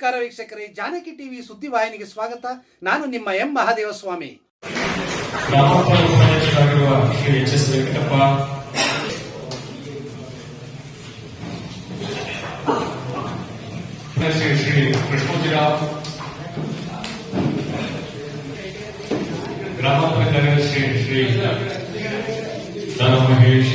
ನಮಸ್ಕಾರ ವೀಕ್ಷಕರೇ, ಜಾನಕಿ ಟಿವಿ ಸುದ್ದಿವಾಹಿನಿಗೆ ಸ್ವಾಗತ. ನಾನು ನಿಮ್ಮ ಎಂ ಮಹಾದೇವ ಸ್ವಾಮಿ ಗ್ರಾಮ panchayat Shri Shri Mahesh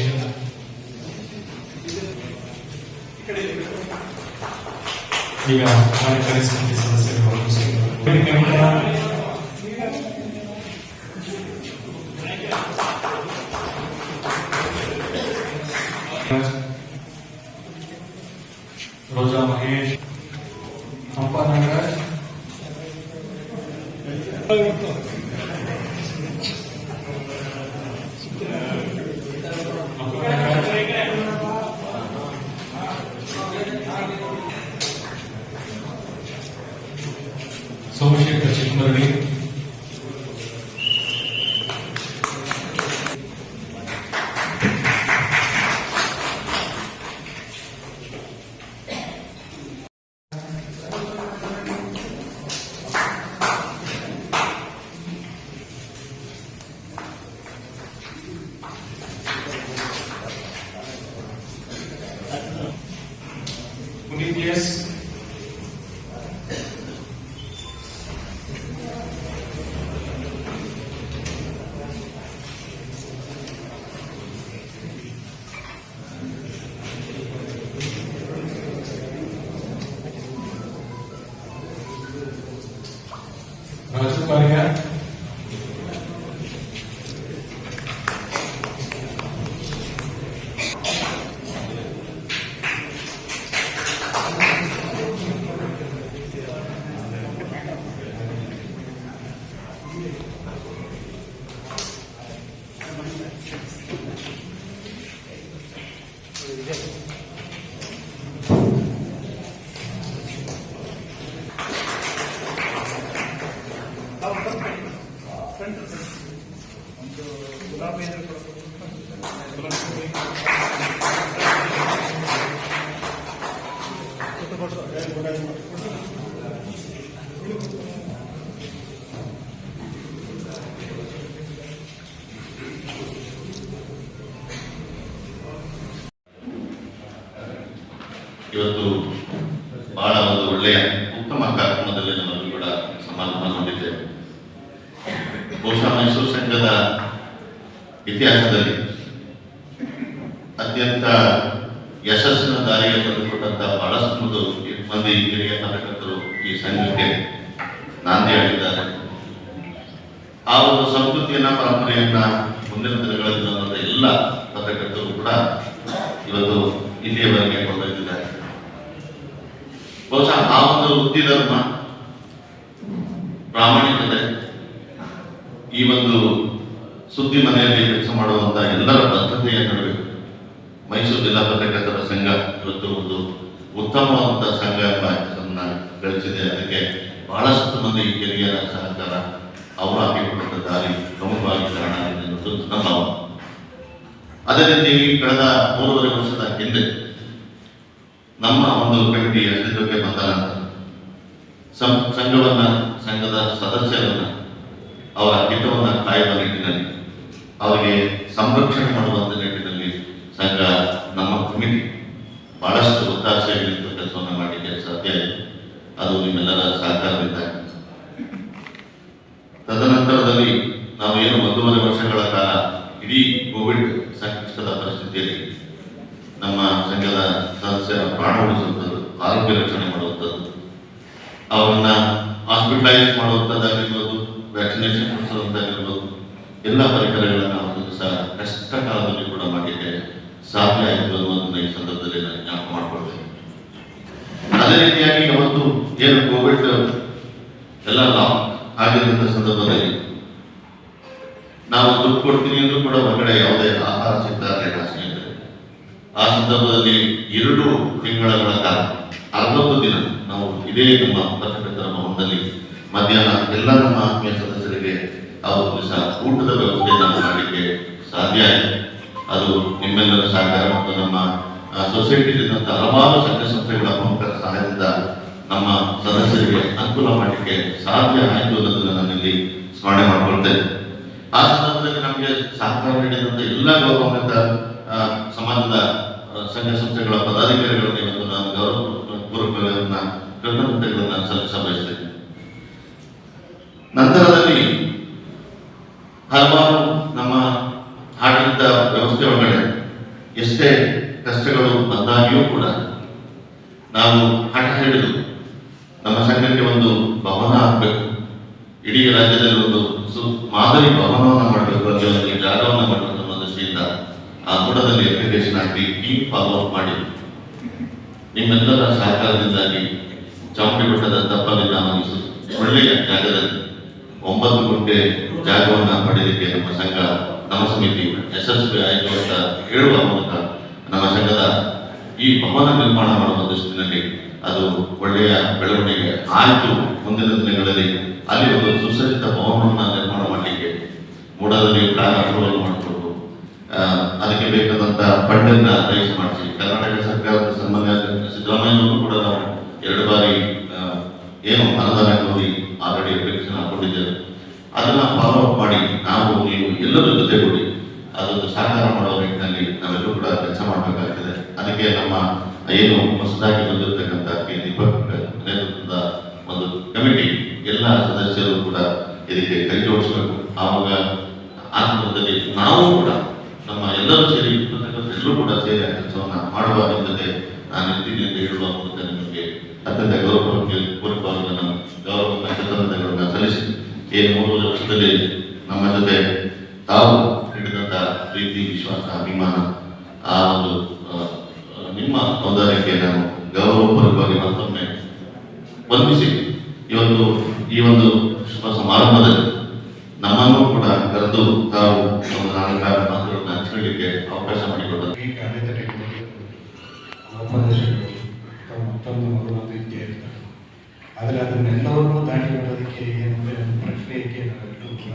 Rosa Marques, Amparo Andrade, Paulo Antônio. Coríntios ಇವತ್ತು ಬಹಳ ಒಂದು ಒಳ್ಳೆಯ ಹೇಳಿದ್ದಾರೆ. ಆ ಒಂದು ಸಂಸ್ಕೃತಿಯನ್ನ, ಪರಂಪರೆಯನ್ನ ಮುಂದಿನ ದಿನಗಳಲ್ಲಿ ಬಂದಂತ ಎಲ್ಲ ಪತ್ರಕರ್ತರು ಕೂಡ ಇವತ್ತು ಇಲ್ಲಿಯವರೆಗೆ ಕೊಂಡೊಯ್ದಿದ್ದಾರೆ ಬಹುಶಃ ಆ ಒಂದು ವೃತ್ತಿ ಧರ್ಮ ಪ್ರಾಮಾಣಿಕತೆ, ಈ ಒಂದು ಸುದ್ದಿ ಮನೆಯಲ್ಲಿ ಕೆಲಸ ಮಾಡುವಂತ ಎಲ್ಲರ ಬದ್ಧತೆಯ ನಡುವೆ ಮೈಸೂರು ಜಿಲ್ಲಾ ಪತ್ರಕರ್ತರ ಸಂಘ ಇವತ್ತು ಒಂದು ಉತ್ತಮವಾದಂತಹ ಸಂಘ ಗಳಿಸಿದೆ. ಅದಕ್ಕೆ ಬಹಳಷ್ಟು ಮಂದಿ ಹಿರಿಯರ ಸಹಕಾರ ಅವರು ಹಾಕಿಕೊಂಡ ದಾರಿ ಪ್ರಮುಖವಾಗಿ ಕಾರಣ ಎನ್ನುವುದು ನನ್ನ ಭಾವನೆ. ಅದೇ ರೀತಿ ಕಳೆದ ಮೂರುವರೆ ವರ್ಷದ ಹಿಂದೆ ನಮ್ಮ ಒಂದು ಕಮಿಟಿ ಅಸ್ತಿತ್ವಕ್ಕೆ ಬಂದ ಸಂಘವನ್ನ, ಸಂಘದ ಸದಸ್ಯರನ್ನ ಅವರ ಹಿತವನ್ನ ಕಾಯುವ ನಿಟ್ಟಿನಲ್ಲಿ ಅವರಿಗೆ ಸಂರಕ್ಷಣೆ ಮಾಡುವಂತ ನಿಟ್ಟಿನಲ್ಲಿ ಸಂಘ ನಮ್ಮ ಕಮಿಟಿ ಬಹಳಷ್ಟು ಒತ್ತಾಸೆಯಾಗಿ ನಿಂತು ಕೆಲಸವನ್ನು ಅದು ನಿಮ್ಮೆಲ್ಲರ ಸಹಕಾರದಿಂದ ತದನಂತರದಲ್ಲಿ ನಾವು ಏನು ಒಂದೂವರೆ ವರ್ಷಗಳ ಕಾಲ ಇಡೀ ಕೋವಿಡ್ ಸಂಕಷ್ಟದ ಪರಿಸ್ಥಿತಿಯಲ್ಲಿ ನಮ್ಮ ಸಂಘದ ಸದಸ್ಯರ ಪ್ರಾಣ ಉಳಿಸುವಂಥದ್ದು, ಆರೋಗ್ಯ ರಕ್ಷಣೆ ಮಾಡುವಂಥದ್ದು, ಅವರನ್ನ ಹಾಸ್ಪಿಟಲೈಸ್ ಮಾಡುವಂಥದ್ದಾಗಿರ್ಬೋದು ವ್ಯಾಕ್ಸಿನೇಷನ್ ಕೊಡಿಸುವಂತಾಗಿರ್ಬೋದು ಎಲ್ಲ ಪರಿಕರಗಳನ್ನು ಒಂದು ಸಹ ಕಷ್ಟ ಕಾಲದಲ್ಲಿ ಕೂಡ ಮಾಡಲಿಕ್ಕೆ ಸಾಧ್ಯ ಆಯಿತು ಅನ್ನೋದನ್ನ ಈ ಸಂದರ್ಭದಲ್ಲಿ ನಾನು ಜ್ಞಾಪಕ ಮಾಡ್ಕೊಳ್ತೇನೆ ಅದೇ ರೀತಿಯಾಗಿ ಅವತ್ತು ಏನು ಕೋವಿಡ್ ಎಲ್ಲ ಲಾಕ್ ಆಗಿರುವಂತಹ ಸಂದರ್ಭದಲ್ಲಿ ನಾವು ದುಡ್ಡು ಕೊಡ್ತೀನಿ ಅಂದ್ರೂ ಕೂಡ ಹೊರಗಡೆ ಯಾವುದೇ ಆಹಾರ ಸಿಗ್ತಾ ಇರಲಿಲ್ಲ ಸ್ನೇಹಿತರೆ. ಆ ಸಂದರ್ಭದಲ್ಲಿ ಎರಡು ತಿಂಗಳ ಕಾಲ, ಅರವತ್ತು ದಿನ ನಾವು ಇದೇ ನಮ್ಮ ಪತ್ರಕರ್ತರ ಭವನದಲ್ಲಿ ಮಧ್ಯಾಹ್ನ ಎಲ್ಲ ನಮ್ಮ ಆತ್ಮೀಯ ಸದಸ್ಯರಿಗೆ ಅವರು ಸಹ ಊಟದ ವ್ಯವಸ್ಥೆಯನ್ನು ಮಾಡಲಿಕ್ಕೆ ಸಾಧ್ಯ ಆಯಿತು. ಅದು ನಿಮ್ಮೆಲ್ಲರ ಸಹಕಾರ ಮತ್ತು ನಮ್ಮ ಸೊಸೈಟಿಲಿದ್ದಂಥ ಹಲವಾರು ಸಂಘ ಸಂಸ್ಥೆಗಳ ಪ್ರಮುಖರ ಸಹಾಯದಿಂದ ನಮ್ಮ ಸದಸ್ಯರಿಗೆ ಅನುಕೂಲ ಮಾಡಲಿಕ್ಕೆ ಸಾಧ್ಯ ಆಯಿತು ಅನ್ನೋದನ್ನು ನಾನಿಲ್ಲಿ ಸ್ಮರಣೆ ಮಾಡಿಕೊಳ್ತೇನೆ ಆ ಸಂದರ್ಭದಲ್ಲಿ ನಮಗೆ ಸಹಕಾರ ನೀಡಿದಂಥ ಎಲ್ಲ ಗೌರವಾನ್ವಿತ ಸಮಾಜದ ಸಂಘ ಸಂಸ್ಥೆಗಳ ಪದಾಧಿಕಾರಿಗಳನ್ನು ಇವತ್ತು ನಾನು ಗೌರವಪೂರ್ವಕಗಳನ್ನ ಕೃತಜ್ಞತೆಗಳನ್ನು ಸಲ್ಲಿಸ ಬಯಸ್ತೇನೆ. ನಂತರದಲ್ಲಿ ಹಲವಾರು ನಮ್ಮ ಆಡಳಿತ ವ್ಯವಸ್ಥೆ ಒಳಗಡೆ ಎಷ್ಟೇ ಕಷ್ಟಗಳು ಬಂದಾಗಿಯೂ ಕೂಡ ನಾವು ಹಠ ಹಿಡಿದು ನಮ್ಮ ಸಂಘಕ್ಕೆ ಒಂದು ಭವನ ಆಗಬೇಕು ಇಡೀ ರಾಜ್ಯದಲ್ಲಿ ಒಂದು ಸು, ಮಾದರಿ ಭವನವನ್ನು ಮಾಡಬೇಕು ಅಲ್ಲಿ ಒಂದು ಜಾಗವನ್ನು ಮಾಡಬೇಕು ಅನ್ನೋ ದೃಷ್ಟಿಯಿಂದ ಆ ಕೂಡದಲ್ಲಿ ಅಪ್ಲಿಕೇಶನ್ ಹಾಕಿ ಟೀಮ್ ಫಾಲೋ ಅಪ್ ಮಾಡಿ. ನಿಮ್ಮೆಲ್ಲರ ಸಹಕಾರದಿಂದಾಗಿ ಚಾಮುಂಡಿ ಬೆಟ್ಟದ ನಾವು ಒಳ್ಳೆಯ ಜಾಗದಲ್ಲಿ ಒಂಬತ್ತು ಗುಂಟೆ ಜಾಗವನ್ನು ಪಡೆಯಲಿಕ್ಕೆ ನಮ್ಮ ಸಂಘ, ನಮ್ಮ ಸಮಿತಿ ಯಶಸ್ವಿ ಆಯಿತು ಅಂತ ಹೇಳುವ ಮೂಲಕ ನಮ್ಮ ಸಂಘದ ಈ ಭವನ ನಿರ್ಮಾಣ ಮಾಡುವ ದೃಷ್ಟಿನಲ್ಲಿ ಅದು ಒಳ್ಳೆಯ ಬೆಳವಣಿಗೆ ಆಯಿತು ಮುಂದಿನ ದಿನಗಳಲ್ಲಿ. ಅಲ್ಲಿ ಒಂದು ಸುಸಜ್ಜಿತ ಭವನವನ್ನು ನಿರ್ಮಾಣ ಮಾಡಲಿಕ್ಕೆ ಮೂಡದಲ್ಲಿ ಪ್ರಾರಂಭವನ್ನು ಮಾಡಿಕೊಂಡು ಅದಕ್ಕೆ ಬೇಕಾದಂತ ಫಂಡ್ ಅನ್ನು ರೈಸ್ ಮಾಡಿಸಿ. ಕರ್ನಾಟಕ ಸರ್ಕಾರದ ಸಂಬಂಧ ಸಿದ್ದರಾಮಯ್ಯನವರು ಕೂಡ ನಾವು ಎರಡು ಬಾರಿ ಏನು ಅನುದಾನ ಕೋರಿ ಆಲ್ರೆಡಿ ಅಪ್ಲಿಕೇಶನ್ ಹಾಕೊಂಡಿದ್ದೇವೆ ಅದನ್ನ ಫಾಲೋ ಮಾಡಿ ನಾವು ನೀವು ಎಲ್ಲರೂ ಅದೊಂದು ಸಾಕಾರ ಮಾಡುವ ನಿಟ್ಟಿನಲ್ಲಿ ನಾವೆಲ್ಲರೂ ಕೂಡ ಕೆಲಸ ಮಾಡಬೇಕಾಗ್ತದೆ. ಅದಕ್ಕೆ ನಮ್ಮ ಏನು ಹೊಸದಾಗಿ ಬಂದಿರತಕ್ಕಂಥ ಕೆ ದೀಪಕ್ ನೇತೃತ್ವದ ಒಂದು ಕಮಿಟಿ ಎಲ್ಲ ಸದಸ್ಯರು ಕೂಡ ಇದಕ್ಕೆ ಕೈ ಜೋಡಿಸಬೇಕು. ಆವಾಗ ಆ ಸಂದರ್ಭದಲ್ಲಿ ನಾವು ಕೂಡ ನಮ್ಮ ಎಲ್ಲರೂ ಸೇರಿ ಎಲ್ಲರೂ ಕೂಡ ಸೇರಿ ಆ ಕೆಲಸವನ್ನ ಮಾಡುವ ನಿಮ್ಮದೇ ನಾನು ಇದ್ದೀನಿ ಅಂತ ಹೇಳುವ ಮೂಲಕ ನಿಮಗೆ ಅತ್ಯಂತ ಗೌರವಕ್ಕೆ ಪೂರಕವಾಗಿ ನನ್ನ ಗೌರವ ಕೃತಜ್ಞತೆಗಳನ್ನು ಸಲ್ಲಿಸಿ. ಏನು ಮೂರು ವರ್ಷದಲ್ಲಿ ನಮ್ಮ ಜೊತೆ ತಾವು ಪ್ರೀತಿ, ವಿಶ್ವಾಸ, ಅಭಿಮಾನ, ಆ ಒಂದು ನಿಮ್ಮ ಔದಾರ್ಯಕ್ಕೆ ನಾನು ಗೌರವಪೂರ್ವಕವಾಗಿ ಮತ್ತೊಮ್ಮೆ ವಂದಿಸಿ. ಇವತ್ತು ಈ ಒಂದು ಶುಭ ಸಮಾರಂಭದಲ್ಲಿ ನಮ್ಮನ್ನು ಕೂಡ ಕರೆದು ತಾವು ಮಾತುಗಳನ್ನು ಹಂಚಿಕೊಳ್ಳಿಕ್ಕೆ ಅವಕಾಶ ಮಾಡಿಕೊಟ್ಟರು ಆದರೆ ಅದನ್ನೆಲ್ಲವನ್ನೂ ದಾಟಿ ಬರೋದಕ್ಕೆ ಏನಂದರೆ ಪ್ರಕ್ರಿಯೆಗೆ ನಾವೆಲ್ಲರೂ ಕೂಡ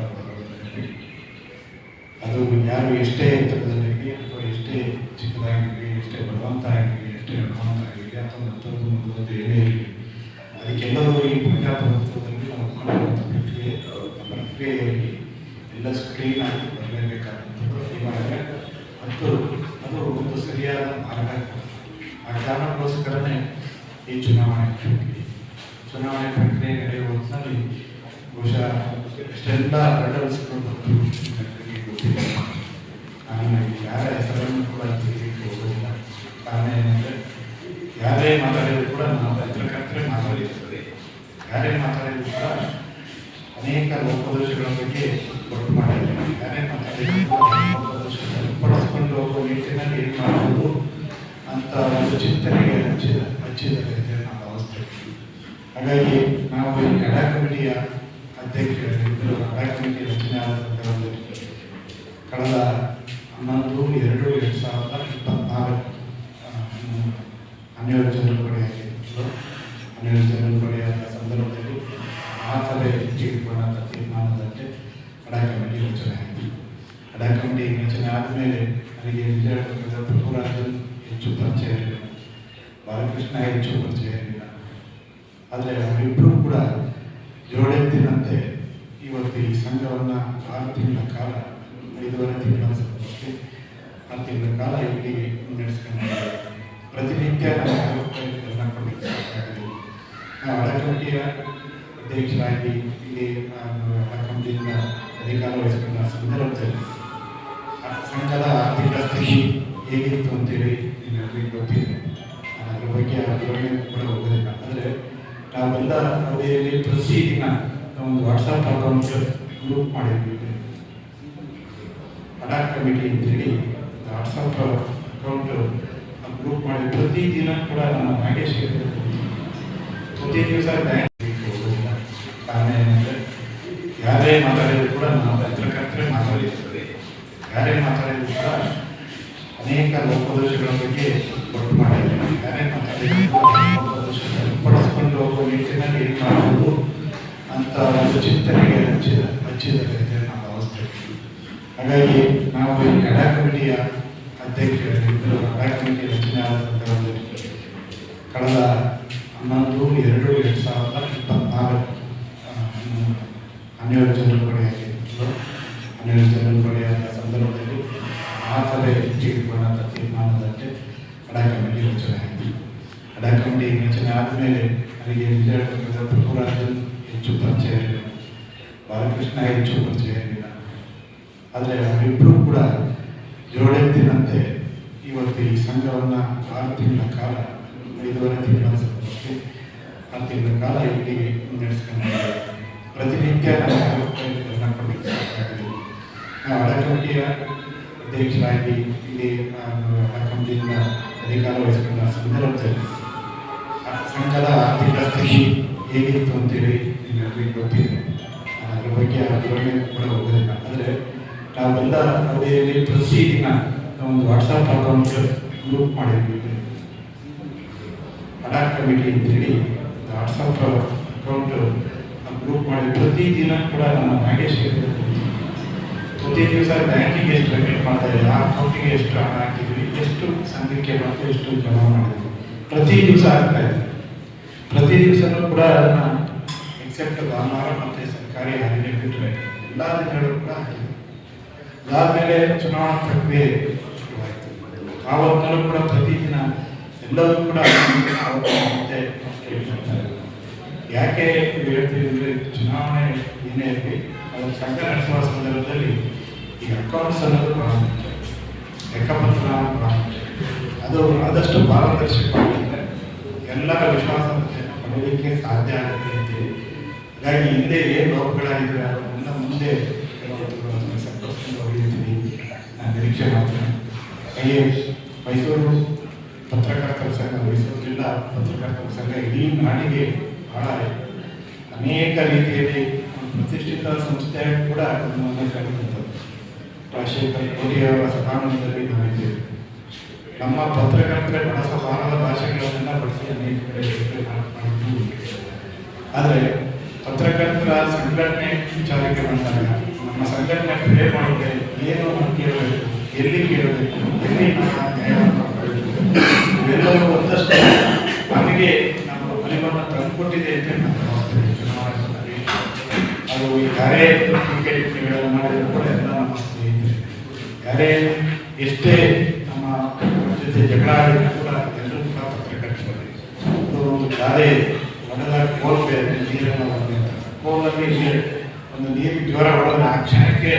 ಅದು ಯಾರು ಎಷ್ಟೇ ಎತ್ತರದಲ್ಲಿರಲಿ ಅಥವಾ ಎಷ್ಟೇ ಚಿಕ್ಕದಾಗಿರಲಿ, ಎಷ್ಟೇ ಬಲವಂತ ಆಗಿರಲಿ ಎಷ್ಟೇ ಹಣವಂತ ಆಗಿರಲಿ ಅಥವಾ ಮತ್ತೊಂದು ಮುಂದುವರೆದು ಏನೇ ಇರಲಿ ಅದಕ್ಕೆಲ್ಲವೂ ಈ ಪ್ರಜಾಪ್ರಭುತ್ವದಲ್ಲಿ ನಾವು ಮಾಡುವಂಥ ಪ್ರಕ್ರಿಯೆ, ಪ್ರಕ್ರಿಯೆಯಲ್ಲಿ ಎಲ್ಲ ಸ್ಕ್ರೀನ್ ಆಗಿ ಬರಲೇಬೇಕಾದಂಥದ್ದು ಅನಿವಾರ್ಯ ಮತ್ತು ಅದು ಒಂದು ಸರಿಯಾದ ಮಾರ್ಗ. ಆ ಕಾರಣಕ್ಕೋಸ್ಕರನೇ ಈ ಚುನಾವಣೆ ಪ್ರಕ್ರಿಯೆ. ಚುನಾವಣೆ ಪ್ರಕ್ರಿಯೆ ನಡೆಯುವ ಹೊತ್ತಿನಲ್ಲಿ ಬಹುಶಃ ಎಷ್ಟೆಲ್ಲ ಹರ್ಡಲ್ಸ್ಗಳು ರಚನೆ ಆಯಿತು ಎಡ ಕಮಿಟಿ ರಚನೆ ಆದಮೇಲೆ ನನಗೆ ಪ್ರಭುರಾಜನ್ ಹೆಚ್ಚು ಪರಿಚಯ ಇರಲಿಲ್ಲ ಬಾಲಕೃಷ್ಣ ಹೆಚ್ಚು ಪರಿಚಯ ಇರಲಿಲ್ಲ ಆದರೆ ಅವರಿಬ್ಬರು ಕೂಡ ಜೋಡೆತ್ತಿನಂತೆ ಈ ಸಂಘವನ್ನು ಆರು ತಿಂಗಳ ಕಾಲ, ಐದೂವರೆ ತಿಂಗಳ ಆರು ತಿಂಗಳ ಕಾಲ ಇಲ್ಲಿಗೆ ಮುನ್ನಡೆಸ್ಕೊಂಡು ಪ್ರತಿನಿತ್ಯ ನಾವು ನಾವು ಹಳ ಕಮಿಟಿಯ ಅಧ್ಯಕ್ಷರಾಗಿ ಇಲ್ಲಿ ನಾನು ಹಳ ಕಮಿಟಿಯಿಂದ ಅಧಿಕಾರ ವಹಿಸಿಕೊಂಡ ಸಂದರ್ಭದಲ್ಲಿ ಸಂಘದ ಆರ್ಥಿಕ ಸ್ಥಿತಿ ಹೇಗಿತ್ತು ಅಂತೇಳಿ ನಿಮಗೆ ಗೊತ್ತಿದೆ ನಾನು ಅದ್ರ ಬಗ್ಗೆ ಆ ವಿವರಣೆ ಕೂಡ ಹೋಗೋದಿಲ್ಲ ಆದರೆ ನಾವು ಬಂದ ಅವಧಿಯಲ್ಲಿ ಪ್ರತಿದಿನ ಒಂದು ವಾಟ್ಸಪ್ ಅಕೌಂಟ್ ಗ್ರೂಪ್ ಮಾಡಿದ್ವಿ ಅಡಾಕ್ ಕಮಿಟಿ ಅಂತೇಳಿ ವಾಟ್ಸಪ್ ಅಕೌಂಟ್ ಗ್ರೂಪ್ ಮಾಡಿ ಪ್ರತಿದಿನ ಕೂಡ ನಮ್ಮ ನಾಗೇಶ್ ಪ್ರತಿ ದಿವಸ ಹೋಗೋದಿಲ್ಲ ಕಾರಣ ಏನಂದರೆ ಯಾರೇ ಮಾತಾಡಿದ್ರು ಕೂಡ ನಾವು ಪತ್ರಕರ್ತರೆ ಮಾತಾಡಿರ್ತದೆ ಯಾರೇ ಮಾತಾಡಿದ್ರು ಕೂಡ ಲೋಪದೋಷಗಳ ಬಗ್ಗೆ ಒಟ್ಟು ಮಾಡಿದ್ದಾರೆ ಯಾರೇ ಮಾತಾಡಿದ್ರು ಕೂಡ ಲೋಪದೋಷಗಳನ್ನು ಪಡಿಸ್ಕೊಂಡು ಹೋಗುವ ನಿಟ್ಟಿನಲ್ಲಿ ಏನು ಮಾಡಬಹುದು ಅಂತ ಒಂದು ಚಿಂತನೆಗೆ ಹಚ್ಚಿದ ಹಚ್ಚಿದ್ದಾರೆ ಅಂತ ನಾವು ಭಾವಿಸ್ತೇವೆ ಹಾಗಾಗಿ ನಾವು ಈ ಎಡ ಕಮಿಟಿಯ ಅಧ್ಯಕ್ಷರಿದ್ದರು ಎಡ ಕಮಿಟಿ ರಚನೆ ಆದ ಸಂದರ್ಭದಲ್ಲಿ ಕಳೆದ ಹನ್ನೊಂದು ಎರಡು ಎರಡು ಸಾವಿರದ ಇಪ್ಪತ್ನಾಲ್ಕು ಹನ್ನೆರಡು ಜನರು ಪಡೆಯಾಗಿತ್ತು ಹನ್ನೆರಡು ಜನರು ಪಡೆಯಾದ ಸಂದರ್ಭದಲ್ಲಿ ಸಭೆ ತೆಗೆದುಕೊಂಡಂಥ ತೀರ್ಮಾನದಂತೆ ಅಡಾ ಕಮಿಟಿ ರಚನೆ ಆಯಿತು ಅಡಾ ಕಮಿಟಿ ರಚನೆ ಆದಮೇಲೆ ನನಗೆ ಪ್ರಭುರಾಜನ್ ಹೆಚ್ಚು ಪರಿಚಯ ಇರಲಿಲ್ಲ ಬಾಲಕೃಷ್ಣ ಹೆಚ್ಚು ಪರಿಚಯ ಇರಲಿಲ್ಲ ಆದರೆ ಅವರಿಬ್ಬರೂ ಕೂಡ ಜೋಡೆತ್ತಿನಂತೆ ಇವತ್ತು ಈ ಸಂಘವನ್ನು ಆರು ತಿಂಗಳ ಕಾಲ ಐದೂವರೆ ತಿಂಗಳ ಸಂದರ್ಭದಲ್ಲಿ ಆರು ತಿಂಗಳ ಕಾಲ ಇಲ್ಲಿಗೆ ನಡೆಸ್ಕೊಂಡು ಪ್ರತಿನಿತ್ಯ ನಾವು ಕಮಿಟಿಯ ಅಧ್ಯಕ್ಷರಾಗಿ ಇಲ್ಲಿ ನಾನು ಕಮಿಟಿಯಿಂದ ಅಧಿಕಾರ ವಹಿಸಿಕೊಂಡ ಸಂದರ್ಭದಲ್ಲಿ ಸಂಘದ ಆರ್ಥಿಕ ಸ್ಥಿತಿ ಹೇಗಿತ್ತು ಅಂತೇಳಿ ನಿಮಗೆ ಗೊತ್ತಿದೆ. ಅದರ ಬಗ್ಗೆ ವಿವರಣೆ ಕೂಡ ಹೋಗೋದಿಲ್ಲ. ಆದರೆ ನಾವೆಲ್ಲ ಅವಧಿಯಲ್ಲಿ ಪ್ರತಿದಿನ ಒಂದು ವಾಟ್ಸಪ್ ಅಕೌಂಟ್ ಗ್ರೂಪ್ ಮಾಡಿದ್ವಿ. ಅಡಾ ಕಮಿಟಿ ಅಂತೇಳಿ ವಾಟ್ಸಪ್ ಅಕೌಂಟ್ ಗ್ರೂಪ್ ಮಾಡಿ ಪ್ರತಿದಿನ ಕೂಡ ನಮ್ಮ ನಾಗೇಶ್ ಪ್ರತಿ ದಿವಸ ಬ್ಯಾಂಕಿಗೆ ಎಷ್ಟು ಪೇಮೆಂಟ್ ಮಾಡ್ತಾ ಆ ಅಕೌಂಟಿಗೆ ಎಷ್ಟು ಹಣ ಹಾಕಿದ್ವಿ, ಎಷ್ಟು ಸಂಘಕ್ಕೆ ಬಂತು, ಎಷ್ಟು ಜಮಾ ಮಾಡಿದ್ವಿ. ಪ್ರತಿ ದಿವಸ ಆಗ್ತಾ ಇದೆ. ಪ್ರತಿ ದಿವಸನೂ ಕೂಡ ಅದನ್ನು ಎಕ್ಸೆಪ್ಟ್ ಭಾನುವಾರ ಮತ್ತೆ ಸರ್ಕಾರಿ ಹಾಲಿಡೇ ಬಿಟ್ಟರೆ ಎಲ್ಲ ದಿನಗಳು ಕೂಡ ಹಾಕಿದ್ವಿ ಅದಾದಮೇಲೆ ಚುನಾವಣಾ ಪ್ರಕ್ರಿಯೆ ಆವತ್ತಿನಲ್ಲೂ ಕೂಡ ಪ್ರತಿದಿನ ಎಲ್ಲರೂ ಕೂಡ ಮತ್ತೆ. ಯಾಕೆ ಹೇಳ್ತೀವಿ ಅಂದರೆ, ಚುನಾವಣೆ ಏನೇ ಇರಲಿ ಅದು ಸಂಘ ಸಂದರ್ಭದಲ್ಲಿ ಈ ಅಕೌಂಟ್ಸ್ ಅನ್ನೋದು ಬಹಳ ಮುಖ್ಯ ಲೆಕ್ಕಪತ್ರ ಬಹಳ ಅದು ಆದಷ್ಟು ಪಾರದರ್ಶಕವಾಗಿದ್ದರೆ ಎಲ್ಲರ ವಿಶ್ವಾಸಾರ್ಹತೆಯನ್ನು ಪಡೆಯಲಿಕ್ಕೆ ಸಾಧ್ಯ ಆಗುತ್ತೆ ಅಂತೇಳಿ ಹಾಗಾಗಿ ಹಿಂದೆ ಏನು ಲೋಪಗಳಾಗಿದ್ರೆ ಅದನ್ನ ಮುಂದೆ ಕೆಲವೊಂದು ಸಂತೋಷದಿಂದ ಹೊಡೆಯುತ್ತೀನಿ ನಾನು ನಿರೀಕ್ಷೆ ಮಾಡ್ತೇನೆ. ಹಾಗೆ ಮೈಸೂರು ಪತ್ರಕರ್ತರ ಸಂಘ, ಮೈಸೂರು ಜಿಲ್ಲಾ ಪತ್ರಕರ್ತರ ಸಂಘ ಇಡೀ ನಾಡಿಗೆ ಬಹಳ ಅನೇಕ ರೀತಿಯಲ್ಲಿ ಒಂದು ಪ್ರತಿಷ್ಠಿತ ಸಂಸ್ಥೆ ಕೂಡ ನಮ್ಮನ್ನು ಕರೆದಂಥದ್ದು ರಾಜಶೇಖರ್ ಕೋಟಿಯವರ ಸಭಾಂಗಣದಲ್ಲಿ ನಮ್ಮ ಪತ್ರಕರ್ತರೆ ಬಳಸಬಾರದ ಭಾಷೆಗಳನ್ನೆಲ್ಲ ಬಳಸಿ ಅನೇಕ ಕಡೆ ಆದರೆ ಪತ್ರಕರ್ತರ ಸಂಘಟನೆ ವಿಚಾರಕ್ಕೆ ಬಂದಾಗ ನಮ್ಮ ಸಂಘಟನೆ ಕ್ರಿಯೆ ಮಾಡಿದ್ರೆ ಏನು ಕೇಳಬೇಕು, ಎಲ್ಲಿ ಕೇಳಬೇಕು, ಎಲ್ಲಿ ಪಡೆಯಬೇಕು? ಇವೆಲ್ಲವೂ ಒಂದಷ್ಟು. ನಮಗೆ ನಮ್ಮ ಫಲವನ್ನು ತಂದುಕೊಟ್ಟಿದೆ ಅಂತ ಈ ಯಾರೇ ಟೀಕೆಗಳನ್ನು ಮಾಡಿದ್ರು ಕೂಡ ಎಲ್ಲ ನಮ್ಮ ಸ್ನೇಹಿತರೆ. ಎಷ್ಟೇ ನಮ್ಮ ಜೊತೆ ಜಗಳ ಕೂಡ ಎಲ್ಲರೂ ಕೂಡ ಪತ್ರಕರ್ತರು ಒಂದು ಕೋಲ್ ಬೇರೆ ನೀರನ್ನು ಒಂದು ನೀರು ಜ್ವರ ಹೊಡೆದ ಆ ಕ್ಷಣಕ್ಕೆ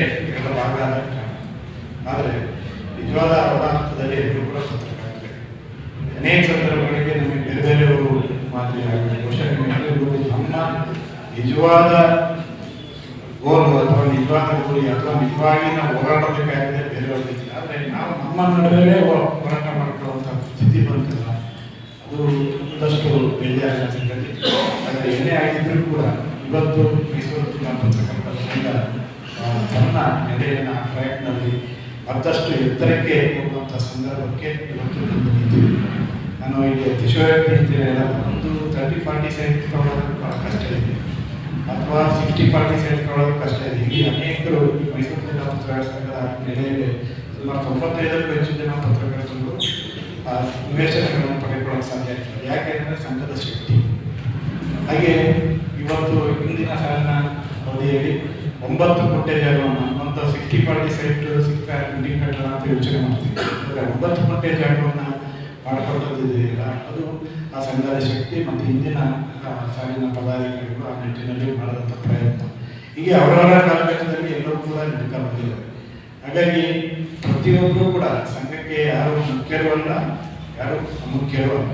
ಭಾಗ ಆದರೆ ನಿಜವಾದ ಪದಾರ್ಥದಲ್ಲಿ ಎಲ್ಲರೂ ಕೂಡ ಪತ್ರಕರ್ತರು. ಅನೇಕ ಸಂದರ್ಭಗಳಿಗೆ ನಮಗೆ ಬೇರೆ ಬೇರೆಯವರು ಮಾದರಿ ಆಗಿದೆ ಬಹುಶಃ ನಮ್ಮ ನಿಜವಾದ ಗೋಲು ಅಥವಾ ನಿಜವಾದ ಗುರಿ ಅಥವಾ ನಿಜವಾಗಿ ನಾವು ಹೋರಾಡಬೇಕಾಗಿದೆ ಬೇರೆ ಆದರೆ ನಾವು ನಮ್ಮ ನಡುವೆ ಹೋರಾಟ ಮಾಡ್ಕೊಳ್ಳುವಂಥ ಸ್ಥಿತಿ ಬಂತಲ್ಲ ಅದು ಒಂದಷ್ಟು ಬೇಜಾರಿನ ಸಂಗತಿ. ಆದರೆ ಏನೇ ಆಗಿದ್ರೂ ಕೂಡ ಇವತ್ತು ಮೈಸೂರು ಜಿಲ್ಲಾ ಆ, ತನ್ನ ನೆಲೆಯನ್ನು ಆ ಟ್ರ್ಯಾಕ್ನಲ್ಲಿ ಮತ್ತಷ್ಟು ಎತ್ತರಕ್ಕೆ ಹೋಗುವಂಥ ಸಂದರ್ಭಕ್ಕೆ ಇವತ್ತು ನಾನು ಇಲ್ಲಿ ಅತಿಶಯೋಕ್ತಿ ಹೇಳಲ್ಲ. ಒಂದು ತರ್ಟಿ ಫಾರ್ಟಿ ಸೈಡ್ ತೊಗೊಳೋದು ಭಾಳ ಕಷ್ಟ ಇದೆ. ಅಥವಾ ಸಿಕ್ಸ್ಟಿ ಫಾರ್ಟಿ ಸೈಡ್ ತೊಗೊಳೋದು ಕಷ್ಟ ಇದೆ. ಇಲ್ಲಿ ಅನೇಕರು ಈ ಮೈಸೂರು ಜಿಲ್ಲಾ ಪತ್ರಕರ್ತರ ಸಂಘದ ನೆಲೆಯಲ್ಲಿ ಸುಮಾರು ತೊಂಬತ್ತೈದಕ್ಕೂ ಹೆಚ್ಚು ಜನ ಪತ್ರಕರ್ತರು ಆ ನಿವೇಶನಗಳನ್ನು ಪಡೆದುಕೊಳ್ಳಲು ಸಾಧ್ಯ ಆಗ್ತದೆ. ಯಾಕೆಂದರೆ ಸಂಘದ ಶಕ್ತಿ. ಹಾಗೆ ಇವತ್ತು ಹಿಂದಿನ ಸಾಲಿನ ಅವಧಿಯಲ್ಲಿ ಒಂಬತ್ತು ಕೋಟೆ ಜಾಗವನ್ನು ಅಂತ ಸಿಕ್ಸ್ಟಿ ಫಾರ್ಟಿ ಸೈಟ್ ಸಿಕ್ಕ ಬಿಲ್ಡಿಂಗ್ ಕಟ್ಟೋಣ ಅಂತ ಯೋಚನೆ ಮಾಡ್ತೀವಿ ಒಂಬತ್ತು ಕೋಟೆ ಜಾಗವನ್ನು ಮಾಡ್ಕೊಳ್ಳೋದಿದೆಯಲ್ಲ ಅದು ಆ ಸಂಘದ ಶಕ್ತಿ ಮತ್ತು ಹಿಂದಿನ ಸಾಲಿನ ಪದಾಧಿಕಾರಿಗಳು ಆ ನಿಟ್ಟಿನಲ್ಲಿ ಮಾಡಿದಂಥ ಪ್ರಯತ್ನ ಹೀಗೆ ಅವರವರ ಕಾಲಘಟ್ಟದಲ್ಲಿ ಎಲ್ಲರೂ ಕೂಡ ನಡೀತಾ ಬಂದಿದ್ದಾರೆ. ಹಾಗಾಗಿ ಪ್ರತಿಯೊಬ್ಬರೂ ಕೂಡ ಸಂಘಕ್ಕೆ ಯಾರು ಮುಖ್ಯರು ಅಲ್ಲ ಯಾರು ಅಮುಖ್ಯರು ಅಲ್ಲ,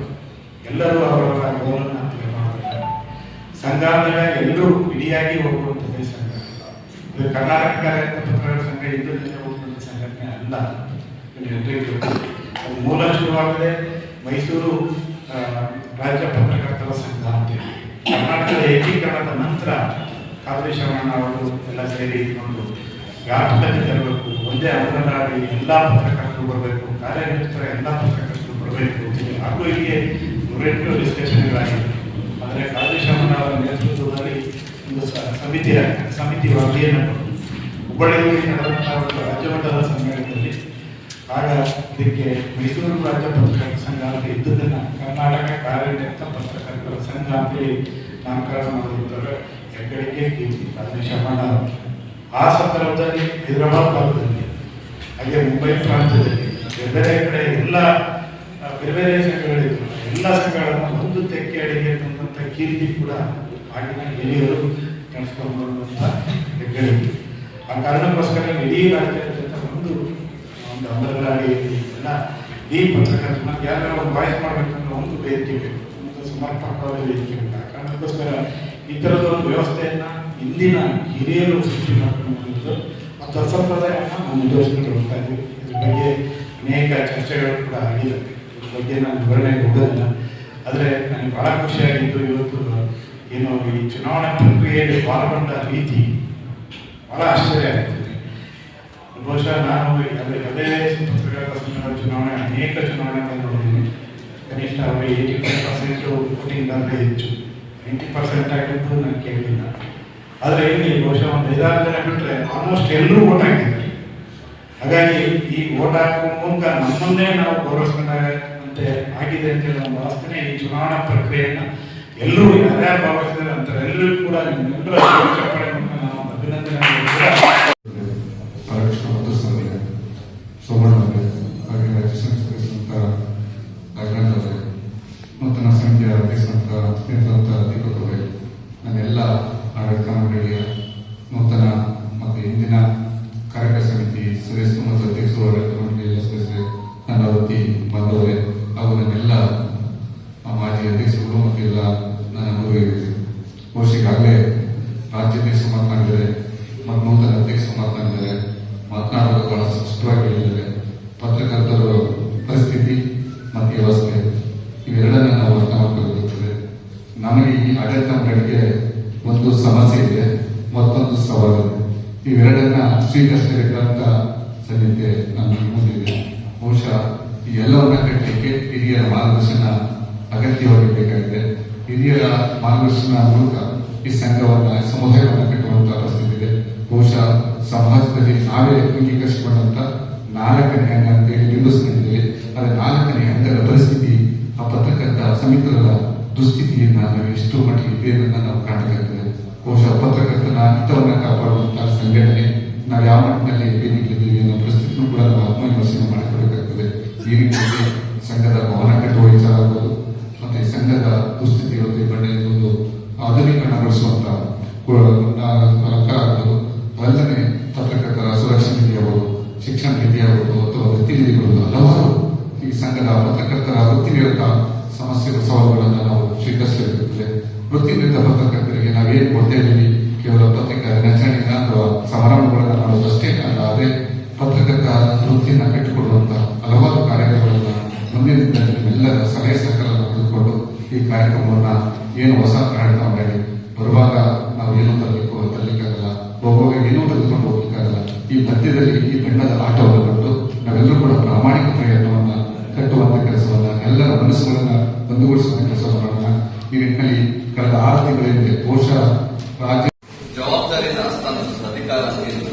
ಎಲ್ಲರೂ ಅವರವರ ಗೋಲನ್ನು ಮಾಡಬೇಕು ಸಂಘ ಅಂದಾಗ ಎಲ್ಲರೂ ಇಡಿಯಾಗಿ ಹೋಗುವಂಥದ್ದೇ ಸಂಘ. ಇದು ಕರ್ನಾಟಕ ಪತ್ರಕರ್ತರ ಸಂಘ ಹಿಂದೂ ನಿನ್ನೆ ಹೋಗುವಂಥ ಸಂಘಟನೆ ಅಲ್ಲ. ಅದು ಮೂಲ ಶುರುವಾಗದೆ ಮೈಸೂರು ರಾಜ್ಯ ಪತ್ರಕರ್ತರ ಸಂಘ ಅಂತೇಳಿ ಕರ್ನಾಟಕದ ಏಕೀಕರಣದ ನಂತರ ಕಾವೇರಿ ಶರಣ ಅವರು ಎಲ್ಲ ಸೇರಿ ಇಟ್ಕೊಂಡು ವ್ಯಾಪಕತೆ ತರಬೇಕು. ಒಂದೇ ಅವರನ್ನಾಗಿ ಎಲ್ಲ ಪತ್ರಕರ್ತರು ಬರಬೇಕು. ಕಾರ್ಯನಿರತರ ಎಲ್ಲ ಪತ್ರಕರ್ತರು ಬರಬೇಕು. ಹಾಗೂ ಇಲ್ಲಿಗೆ ನೂರೆಂಟು ಡಿಸ್ಕಷನ್ಗಳಾಗಿದೆ ಆದರೆ ಕಾವೇರಿ ಶರಣ ಅವರ ನೇತೃತ್ವದಲ್ಲಿ ಒಂದು ಸಮಿತಿಯ, ಸಮಿತಿ ವರದಿಯನ್ನು ಹುಬ್ಬಳ್ಳಿಯಲ್ಲಿ ನಡೆದಂತಹ ಒಂದು ರಾಜ್ಯಮಟ್ಟದ ಸಮ್ಮೇಳನದಲ್ಲಿ ಆಗ ಇದಕ್ಕೆ ಮೈಸೂರು ರಾಜ್ಯ ಪತ್ರಕರ್ತರ ಸಂಘ ಅಂತ ಇದ್ದದನ್ನ ಕರ್ನಾಟಕ ಕಾರ್ಯನಿರತ ಪತ್ರಕರ್ತರ ಸಂಘ ಅಂತೇಳಿ ನಾಮಕರಣ ಮಾಡಿರ್ತಾರೆ ಹೆಗ್ಗಳಿಕೆ ಅದನ್ನ ಆ ಸಂದರ್ಭದಲ್ಲಿ ಹೈದರಾಬಾದ್ ಭಾಗದಲ್ಲಿ, ಹಾಗೆ ಮುಂಬೈ ಪ್ರಾಂತ್ಯದಲ್ಲಿ, ಬೇರೆ ಬೇರೆ ಕಡೆ ಎಲ್ಲ ಬೇರೆ ಬೇರೆ ಸಂಘಗಳಿದ್ರು ಎಲ್ಲ ಸಂಘಗಳನ್ನು ಒಂದು ತೆಕ್ಕೆ ಅಡಿಗೆ ತಂದಂಥ ಕೀರ್ತಿ ಕೂಡ ಆಗಿನ ಹಿರಿಯರು ಬರುವಂಥ ಹೆಗ್ಗಳಿಕೆ. ಆ ಕಾರಣಕ್ಕೋಸ್ಕರ ಇಡೀ ರಾಜ್ಯಾದ್ಯಂತ ಒಂದು ಒಂದು ಎಲ್ಲ ಈ ಪತ್ರಕರ್ತ ನಮ್ಗೆ ಯಾರು ಒಂದು ವಾಯ್ಸ್ ಮಾಡ್ಬೇಕಂದ್ರೆ ಒಂದು ವೇದಿಕೆ ಬೇಕು. ಒಂದು ಸಮರ್ಪಕವಾದ ವೇದಿಕೆ ಬೇಕು. ಈ ಥರದ ಒಂದು ವ್ಯವಸ್ಥೆಯನ್ನು ಇಂದಿನ ಹಿರಿಯರು ಸೃಷ್ಟಿ ಮಾಡ್ಕೊಂಡು ಮತ್ತು ಅಸಂಪ್ರದಾಯವನ್ನು ನಾವು ಮುಂದುವರಿಸ್ಕೊಂಡು ಹೋಗ್ತಾ ಅನೇಕ ಚರ್ಚೆಗಳು ಕೂಡ ಆಗಿದೆ. ಇದ್ರ ನಾನು ವಿವರಣೆಗೆ ಹೋಗೋದಿಲ್ಲ ಆದರೆ ನನಗೆ ಬಹಳ ಖುಷಿಯಾಗಿದ್ದು ಇವತ್ತು ಏನು ಈ ಚುನಾವಣಾ ಪ್ರಕ್ರಿಯೆಯಲ್ಲಿ ಪಾಲ್ಗೊಂಡ ರೀತಿ. ಬಹಳ ಆಶ್ಚರ್ಯ ಆಗ್ತದೆ ಬಹುಶಃ ನಾನು ಅದೇ ಅದೇ ಸಂಘದ ಚುನಾವಣೆ, ಅನೇಕ ಚುನಾವಣೆಗಳನ್ನು ನೋಡಿದ್ದೀನಿ ಕನಿಷ್ಠ ಅವರು ಏಯ್ಟಿ ಫೈವ್ ಪರ್ಸೆಂಟ್ ವೋಟಿಂಗ್ ಅಂದರೆ ಹೆಚ್ಚು. ನೈಂಟಿ ಪರ್ಸೆಂಟ್ ಆಗಿದ್ದು ನಾನು ಕೇಳಲಿಲ್ಲ ಆದರೆ ಇಲ್ಲಿ ಬಹುಶಃ ಒಂದು ಐದಾರು ಜನ ಬಿಟ್ಟರೆ ಆಲ್ಮೋಸ್ಟ್ ಎಲ್ಲರೂ ವೋಟ್ ಹಾಕಿದ್ದಾರೆ. ಹಾಗಾಗಿ ಈ ವೋಟ್ ಹಾಕುವ ಮೂಲಕ ನಮ್ಮನ್ನೇ ನಾವು ಗೌರವಿಸ್ಕೊಂಡಂತೆ ಆಗಿದೆ ಅಂತೇಳಿ ನಮ್ಮ ಭಾವಿಸ್ತೇನೆ ಈ ಚುನಾವಣಾ ಪ್ರಕ್ರಿಯೆಯನ್ನು ಎಲ್ಲರೂ ಯಾರ್ಯಾರು ಭಾವಿಸಿದ್ದಾರೆ ಅಂತಾರೆ, ಎಲ್ಲರೂ ಕೂಡ ನಿಮ್ಮೆಲ್ಲರ ನಾವು ಅಭಿನಂದನೆ ಅಧ್ಯಕ್ಷರಂತ ಸ್ನೇಹಿತರಂತ ದೀಪಕ್ ನೂತನ ಮತ್ತು ಇಂದಿನ ಕಾರ್ಯಕ ಸಮಿತಿ ಸುರೇಶ್ ಕುಮಾರ್ ಅಧ್ಯಕ್ಷರು ಆಡಳಿತ ಮಂಡಳಿಯ ಸದಸ್ಯರೇ ನನ್ನ ವೃತ್ತಿ ಬಂದವರೇ ಹಾಗೂ ನನ್ನೆಲ್ಲ ಆ ಮಾಜಿ ಅಧ್ಯಕ್ಷರುಗಳು ಮತ್ತು ಎಲ್ಲ ನನ್ನ ಗುರುಗಳಿದೆ ಬಹುಶಃ ಈಗಾಗಲೇ ರಾಜ್ಯಾಧ್ಯಕ್ಷರು ಮಾತನಾಡಿದರೆ ಮತ್ತು ನೂತನ ಅಧ್ಯಕ್ಷರು ಮಾತನಾಡಿದರೆ ಮಾತನಾಡುವಾಗ ಬಹಳ ಸ್ಪಷ್ಟವಾಗಿ ಹೇಳಿದ್ದಾರೆ ಪತ್ರಕರ್ತರ ಪರಿಸ್ಥಿತಿ ಮತ್ತು ವ್ಯವಸ್ಥೆ ಇವೆರಡನ್ನ ನಾವು ಅರ್ಥ ಮಾಡ್ಕೊಳ್ಬೇಕಾಗ್ತದೆ ನಮಗೆ ಈ ಆಡಳಿತ ಮಂಡಳಿಗೆ ಒಂದು ಸಮಸ್ಯೆ ಇದೆ ಮತ್ತೊಂದು ಸವಾಲು ಇದೆ ಇವೆರಡನ್ನ ಸ್ವೀಕರಿಸಬೇಕಾದಂತ ಸನ್ನಿಧಿ ನಮ್ಮ ಮುಂದಿದೆ ಬಹುಶಃ ಈ ಎಲ್ಲವನ್ನ ಕಟ್ಟಲಿಕ್ಕೆ ಹಿರಿಯರ ಮಾರ್ಗದರ್ಶನ ಅಗತ್ಯವಾಗಿ ಬೇಕಾಗಿದೆ ಹಿರಿಯರ ಮಾರ್ಗದರ್ಶನ ಮೂಲಕ ಈ ಸಂಘವನ್ನ ಸಮುದಾಯವನ್ನು ಕಟ್ಟುವಂತಹ ಪರಿಸ್ಥಿತಿ ಇದೆ. ಬಹುಶಃ ಸಮಾಜದಲ್ಲಿ ನಾವೇ ಅಂಗೀಕರಿಸಿಕೊಂಡಂತ ನಾಲ್ಕನೇ ಹಂಗ ಅಂತ ಹೇಳಿ ಬಿಂಬಿಸ್ಕೊಂಡಿದ್ದೇವೆ. ಆದರೆ ನಾಲ್ಕನೇ ಹಂಗದ ಪರಿಸ್ಥಿತಿ, ಆ ಪತ್ರಕರ್ತ ಸಮಿತಿಗಳ ದುಸ್ಥಿತಿಯನ್ನ ನಾವು ಎಷ್ಟು ಮಟ್ಟಿಗೆ ಇದೆ ಅನ್ನೋದನ್ನ ನಾವು ಕಾಣಬೇಕಾಗ್ತದೆ. ಬಹುಶಃ ಪತ್ರಕರ್ತನ ಹಿತವನ್ನ ಕಾಪಾಡುವಂತಹ ಸಂಘಟನೆ ನಾವು ಯಾವ ಮಟ್ಟಿನಲ್ಲಿ ವೇದಿಕೆಯಿದ್ದೀವಿ ಅನ್ನೋ ಪರಿಸ್ಥಿತಿನೂ ಕೂಡ ನಾವು ಆತ್ಮವಿಮರ್ಶನ ಮಾಡಿಕೊಡಬೇಕಾಗ್ತದೆ ಈ ರೀತಿಯಲ್ಲಿ ಸಂಘದ ಭವನ ಕಟ್ಟುವ ವಿಚಾರ ಆಗ್ಬೋದು. ಸಂಘದ ದುಸ್ಥಿತಿ ಇವತ್ತು ಒಂದು ಆಧುನೀಕರಣಗೊಳಿಸುವಂತ ಅಲ್ಲದೆ ಪತ್ರಕರ್ತರ ಸುರಕ್ಷಾ ನಿಧಿ ಅವರು ಶಿಕ್ಷಣ ನಿಧಿ ಆಗ್ಬೋದು ಅಥವಾ ವೃತ್ತಿ ನಿಧಿಗಳು ಹಲವಾರು ಈ ಸಂಘದ ಪತ್ರಕರ್ತರ ವೃತ್ತಿನಿರತ ಸಮಸ್ಯೆ ಸವಾಲುಗಳನ್ನು ನಾವು ಸ್ವೀಕರಿಸಬೇಕಾಗುತ್ತದೆ ವೃತ್ತಿನಿರತ ಪತ್ರಕರ್ತರಿಗೆ ನಾವೇನು ಈ ಕಾರ್ಯಕ್ರಮವನ್ನ ಏನು ಹೊಸ ಕಾರ್ಯಕ್ರಮ ಮಾಡಿ, ಬರುವಾಗ ನಾವು ಏನು ತರಬೇಕು ತರಲಿಕ್ಕಾಗಲ್ಲ, ಹೋಗುವಾಗ ಏನೂ ತೆಗೆದುಕೊಂಡು ಹೋಗ್ಲಿಕ್ಕಾಗಲ್ಲ, ಈ ಮಧ್ಯದಲ್ಲಿ ಈ ಬಣ್ಣದ ಆಟವನ್ನು ಕೊಟ್ಟು ನಾವೆಲ್ಲರೂ ಕೂಡ ಪ್ರಾಮಾಣಿಕ ಪ್ರಯತ್ನವನ್ನ ಕಟ್ಟುವಂತ ಕೆಲಸವನ್ನ ಎಲ್ಲರ ಮನಸ್ಸುಗಳನ್ನ ಒಂದುಗೂಡಿಸುವಂತ ಕೆಲಸವನ್ನು ಮಾಡೋಣ ಈ ನಿಟ್ಟಿನಲ್ಲಿ ಕಳೆದ ಆರು ತಿಂಗಳ ಹಿಂದೆ ಬಹುಶಃ ರಾಜ್ಯ ಜವಾಬ್ದಾರಿನ ಹಸ್ತಾಂತರಿಸಿದ ಅಧಿಕಾರ ಅಂತ ಏನಿದೆ.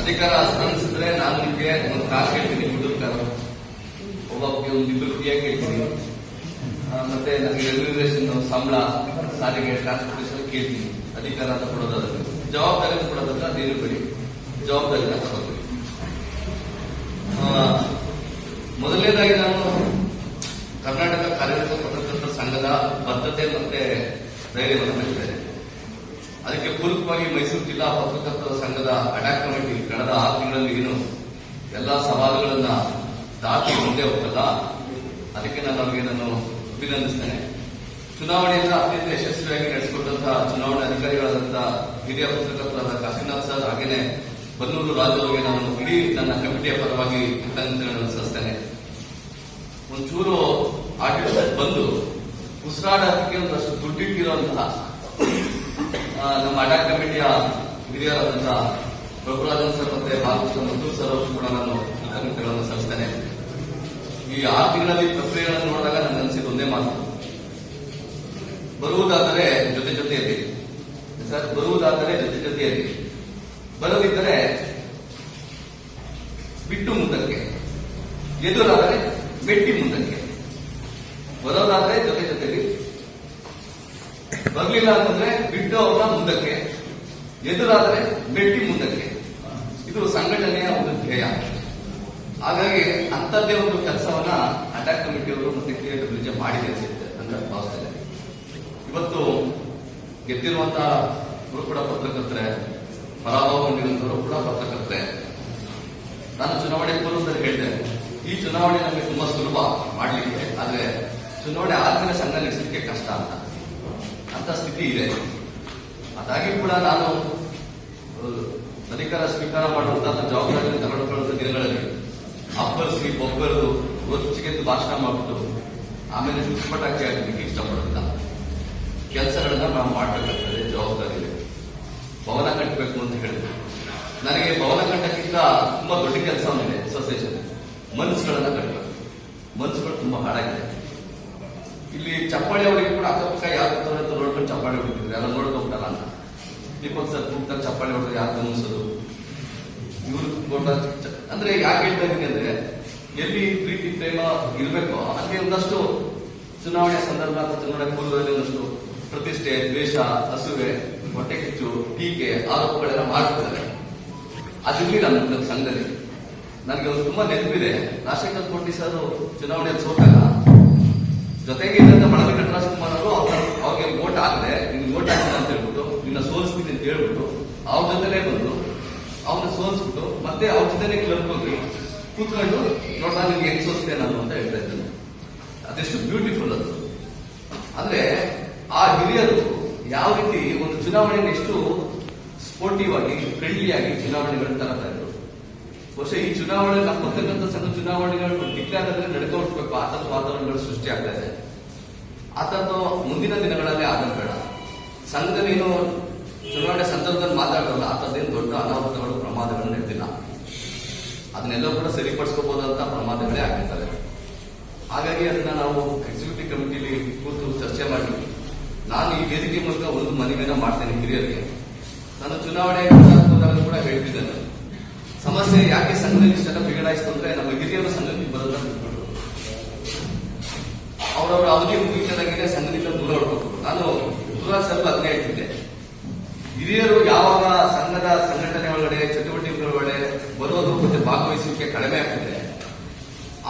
ಅಧಿಕಾರ ಹಸ್ತಾಂತರಿಸಿದ್ರೆ ನಾನು ನಿಮಗೆ ಒಂದು ಕಾರ್ ಕೇಳ್ತೀನಿ ಮಿಡಲ್ ಕಾರ್ ಒಬ್ಬೊಬ್ಬರಿಗೆ ಒಂದು ಇಬ್ಬರು ಫ್ರೀಯಾಗಿ ಕೇಳ್ತೀನಿ ಆ, ಮತ್ತೆ ನನಗೆ ರೆಗ್ಯುಲೇಷನ್ ಸಂಬಳ ಸಾರಿಗೆ ಟ್ರಾನ್ಸ್ಪೋರ್ಟೇಷನ್ ಕೇಳ್ತೀನಿ ಅಧಿಕಾರ ಅಂತ ಕೊಡೋದಾದ್ರೆ ಜವಾಬ್ದಾರಿ ಕೊಡೋದನ್ನ ನೀರು ಬಿಡಿ. ಜವಾಬ್ದಾರಿನ ಆ, ಮೊದಲನೇದಾಗಿ ನಾನು ಕರ್ನಾಟಕ ಕಾರ್ಯರತ ಪತ್ರಕರ್ತರ ಸಂಘದ ಬದ್ಧತೆ ಮತ್ತೆ ಧೈರ್ಯವನ್ನು ಹೇಳಿದ್ದೇನೆ ಅದಕ್ಕೆ ಪೂರಕವಾಗಿ ಮೈಸೂರು ಜಿಲ್ಲಾ ಪತ್ರಕರ್ತರ ಸಂಘದ ಅಟ್ಯಾಕ್ ಕಮಿಟಿ ಕಳೆದ ಆರು ತಿಂಗಳಲ್ಲಿ ಏನು ಎಲ್ಲ ಸವಾಲುಗಳನ್ನ ದಾಟಿ ಮುಂದೆ ಹೋಗಲ್ಲ. ಅದಕ್ಕೆ ನಾನು ಅವರಿಗೆ ನಾನು ಅಭಿನಂದಿಸ್ತೇನೆ. ಚುನಾವಣೆಯಿಂದ ಅತ್ಯಂತ ಯಶಸ್ವಿಯಾಗಿ ನಡೆಸಿಕೊಟ್ಟಂತಹ ಚುನಾವಣಾ ಅಧಿಕಾರಿಗಳಾದಂತಹ ಹಿರಿಯ ಪತ್ರಕರ್ತರಾದ ಕಾಶಿನಾಥ್ ಸರ್ ಹಾಗೇನೆ ಬನ್ನೂರು ರಾಜು ನಾನು ಇಡೀ ನನ್ನ ಕಮಿಟಿಯ ಪರವಾಗಿ ಕೃತಜ್ಞತೆಗಳನ್ನು ಸಲ್ಲಿಸ್ತೇನೆ. ಒಂಚೂರು ಆಡಳಿತ ಬಂದು ಉಸಿರಾಡೋದಕ್ಕೆ ಒಂದಷ್ಟು ದುಡ್ಡಿಟ್ಟಿರುವಂತಹ ನಮ್ಮ ಅಟ್ಯಾಕ್ ಕಮಿಟಿಯ ಹಿರಿಯರಾದಂತಹ ಪ್ರಭುರಾಜನ್ ಸರ್ ಮತ್ತೆ ಬಾಲಕೃಷ್ಣ ಮಧು ಸರ್ ಅವರು ಕೂಡ ನಾನು ಕೃತಜ್ಞತೆಗಳನ್ನು ಸಲ್ಲಿಸ್ತೇನೆ. ಈ ಆರು ತಿಂಗಳಲ್ಲಿ ಪ್ರಕ್ರಿಯೆಗಳನ್ನು ನೋಡಿದಾಗ ನನಗೆ ಅನಿಸಿದ ಒಂದೇ ಮಾತು. ಬರುವುದಾದರೆ ಸರ್, ಬರುವುದಾದರೆ ಜೊತೆ ಜೊತೆಯಲ್ಲಿ ಬರದಿದ್ದರೆ ಬಿಟ್ಟು ಮುಂದಕ್ಕೆ. ಎದುರಾದರೆ ಮೆಟ್ಟಿ ಮುಂದಕ್ಕೆ. ಬರೋದಾದರೆ ಜೊತೆ ಜೊತೆಲಿ ಬರಲಿಲ್ಲ ಅಂತಂದ್ರೆ ಬಿಟ್ಟು ಅವರ ಮುಂದಕ್ಕೆ. ಎದುರಾದರೆ ಮೆಟ್ಟಿ ಮುಂದಕ್ಕೆ. ಇದು ಸಂಘಟನೆಯ ಒಂದು ಧ್ಯೇಯ. ಹಾಗಾಗಿ ಅಂತದ್ದೇ ಒಂದು ಕೆಲಸವನ್ನ ಅಟ್ಯಾಕ್ ಕಮಿಟಿಯವರು ಮತ್ತೆ ವಿಜಯ ಮಾಡಿದೆ ಅಂತ ಭಾವಿಸ್ತಾ ಇದ್ದಾರೆ ಇವತ್ತು ಗೆದ್ದಿರುವಂತಹ ಕೂಡ ಪತ್ರಕರ್ತರೆ ಪರಾಭವ ಹೊಂದಿರುವಂತವರು ಕೂಡ ಪತ್ರಕರ್ತರೆ ನಾನು ಚುನಾವಣೆ ಪೂರ್ವದಲ್ಲಿ ಹೇಳಿದೆ. ಈ ಚುನಾವಣೆ ನಮಗೆ ತುಂಬಾ ಸುಲಭ ಮಾಡಲಿಕ್ಕೆ, ಆದ್ರೆ ಚುನಾವಣೆ ಆದ್ಮೇಲೆ ಸಂಘ ನಡೆಸಲಿಕ್ಕೆ ಕಷ್ಟ ಅಂತ. ಅಂತ ಸ್ಥಿತಿ ಇದೆ. ಅದಾಗಿ ಕೂಡ ನಾನು ಅಧಿಕಾರ ಸ್ವೀಕಾರ ಮಾಡುವಂತಹ ಜವಾಬ್ದಾರಿಯನ್ನು ತಗೊಂಡುಕೊಳ್ಳುವಂತ ದಿನಗಳಲ್ಲಿ ಅಪ್ಪರಿಸಿ ಒಬ್ಬರದು ಗೊತ್ತಿಗೆ ಭಾಷಣ ಮಾಡಿಬಿಟ್ಟು, ಆಮೇಲೆ ಚುಚ್ಚುಪಟಾಕಿ ಆಗಲಿಕ್ಕೆ ಇಷ್ಟಪಡುತ್ತ ಕೆಲಸಗಳನ್ನ ನಾವು ಮಾಡಬೇಕಾಗ್ತದೆ, ಜವಾಬ್ದಾರಿ. ಭವನ ಕಟ್ಟಬೇಕು ಅಂತ ಹೇಳಿದ್ರು. ನನಗೆ ಭವನ ಕಟ್ಟಕ್ಕಿಂತ ತುಂಬಾ ದೊಡ್ಡ ಕೆಲಸ ಮಾಡಿದೆ ಅಸೋಸಿಯೇಷನ್ ಮನ್ಸುಗಳನ್ನ ಕಟ್ಟಬೇಕು ಮನ್ಸುಗಳು ತುಂಬಾ ಹಾಳಾಗಿದೆ. ಇಲ್ಲಿ ಚಪ್ಪಾಳೆ ಅವರಿಗೆ ಕೂಡ ಅಕ್ಕಪಕ್ಕ ಯಾರು ಅಂತ ನೋಡ್ಕೊಂಡು ಚಪ್ಪಾಳೆ ಹೊಡಿತಿದ್ರು. ಎಲ್ಲ ನೋಡ್ಕೊಂಬಿಟ್ಟಲ್ಲ ಅಂತ. ದೀಪಕ್ ಸರ್ ಕೂಗ್ತಾರೆ ಚಪ್ಪಾಳೆ ಹೊಡೆದ್ರೆ ಯಾರು ಗಮನಿಸೋದು? ಇವರು ಕೊಟ್ಟ ಅಂದ್ರೆ ಯಾಕೆ ಹೇಳ್ತಾ ಇದ್ದೀನಿ ಅಂದ್ರೆ, ಎಲ್ಲಿ ಪ್ರೀತಿ, ಪ್ರೇಮ ಇರಬೇಕೋ, ಅಲ್ಲಿ ಒಂದಷ್ಟು ಚುನಾವಣೆ ಸಂದರ್ಭ ಅಥವಾ ಚುನಾವಣೆ ಪೂರ್ವದಲ್ಲಿ ಒಂದಷ್ಟು ಪ್ರತಿಷ್ಠೆ, ದ್ವೇಷ, ಹಸುವೆ ಹೊಟ್ಟೆ ಕಿಚ್ಚು, ಟೀಕೆ, ಆರೋಪಗಳೆಲ್ಲ ಮಾಡ್ತಿದ್ದಾರೆ. ಅದಿರ್ಲಿಲ್ಲ ನಮ್ಮ ಸಂಘದಲ್ಲಿ. ನನಗೆ ಒಂದು ತುಂಬಾ ನೆನಪಿದೆ. ರಾಜಶೇಖರ್ ಕೋಟಿ ಸರ್ ಚುನಾವಣೆಯಲ್ಲಿ ಸೋತಾಗ ಜೊತೆಗೆ ಇದ್ದಂತ ಬಳಗ ಕುಮಾರ್ ಅವರು ಅವ್ರ ಅವ್ರಿಗೆ ವೋಟ್ ಆಗದೆ, ನಿಮ್ಗೆ ವೋಟ್ ಹಾಕಿಲ್ಲ ಅಂತ ಹೇಳ್ಬಿಟ್ಟು ನಿನ್ನ ಸೋಲಿಸ್ತೀನಿ ಅಂತ ಹೇಳ್ಬಿಟ್ಟು, ಅವ್ರ ಜೊತೆನೆ ಬಂದು ಅವ್ರನ್ನ ಸೋಲಿಸ್ಬಿಟ್ಟು, ಮತ್ತೆ ಅವ್ರ ಜೊತೆನೆ ಕ್ಲಬ್ ಹೋಗಿ ಕೂತ್ಕೊಂಡು ನೋಡ್ತಾ ನಿಮ್ಗೆ ಹೆಂಗ್ ಸೋಲಿಸ್ತೇನೆ ಅಂತ ಹೇಳ್ತಾ ಇದ್ದೇನೆ ಅದೆಷ್ಟು ಬ್ಯೂಟಿಫುಲ್ ಅದು. ಅಂದ್ರೆ ಆ ಹಿರಿಯರು ಯಾವ ರೀತಿ ಒಂದು ಚುನಾವಣೆಯನ್ನು ಎಷ್ಟು ಸ್ಪೋರ್ಟಿವ್ ಆಗಿ ಫ್ರೆಂಡ್ಲಿ ಆಗಿ ಚುನಾವಣೆಗಳನ್ನು ತರತಾ ಇದ್ರು? ಬಹುಶಃ ಈ ಚುನಾವಣೆ ನಮ್ಮ ಬರ್ತಕ್ಕಂಥ ಸಣ್ಣ ಚುನಾವಣೆಗಳು ಡಿಕ್ಲೇರ್ ಆದ್ರೆ ಆ ಥರದ ವಾತಾವರಣಗಳು ಸೃಷ್ಟಿ ಆಗ್ತಾ ಇದೆ. ಆ ಥರದ್ದು ಮುಂದಿನ ದಿನಗಳಲ್ಲಿ ಆಗಲ್ಲ ಬೇಡ. ಸಂಘದಲ್ಲಿ ಚುನಾವಣೆ ಸಂದರ್ಭದಲ್ಲಿ ಮಾತಾಡೋಲ್ಲ, ಆ ಥರದ್ದೇನು ದೊಡ್ಡ ಅನಾಹುತಗಳು, ಪ್ರಮಾದಗಳು ನಡೆದಿಲ್ಲ ಅದನ್ನೆಲ್ಲ ಕೂಡ ಸರಿಪಡಿಸ್ಕೋಬಹುದಂತ ಪ್ರಮಾದಗಳೇ ಆಗಿರ್ತವೆ ಹಾಗಾಗಿ ಅದನ್ನ ನಾವು ಎಕ್ಸಿಕ್ಯೂಟಿವ್ ಕಮಿಟಿಲಿ ಕೂತು ಚರ್ಚೆ ಮಾಡಿ ನಾನು ಈ ವೇದಿಕೆ ಮೂಲಕ ಒಂದು ಮನವಿಯನ್ನ ಮಾಡ್ತೇನೆ ಹಿರಿಯರಿಗೆ. ನಾನು ಚುನಾವಣೆ ಕೂಡ ಹೇಳ್ತಿದ್ದೇನೆ. ಸಮಸ್ಯೆ ಯಾಕೆ ಸಂಘದಲ್ಲಿ ಇಷ್ಟೆಲ್ಲ ಬಿಗಡಾಯಿಸ್ತು ಅಂದ್ರೆ ನಮ್ಮ ಹಿರಿಯರ ಬರೋದನ್ನ ಬಿಟ್ಬಿಟ್ರು. ಅವರವರ ಅವಧಿ ಮುಗಿತದಾಗಿದೆ ಸಂಘದಿಂದ ದೂರ ಹೊಡ್ಬೇಕು ನಾನು ದೂರ ಸ್ವಲ್ಪ ಅದನ್ನೇ ಹೇಳ್ತಿದ್ದೆ. ಹಿರಿಯರು ಯಾವಾಗ ಸಂಘದ ಸಂಘಟನೆ ಒಳಗಡೆ ಚಟುವಟಿಕೆಗಳ ಒಳಗಡೆ ಬರೋದು ಮತ್ತೆ ಭಾಗವಹಿಸುವಿಕೆ ಕಡಿಮೆ ಆಗ್ತದೆ,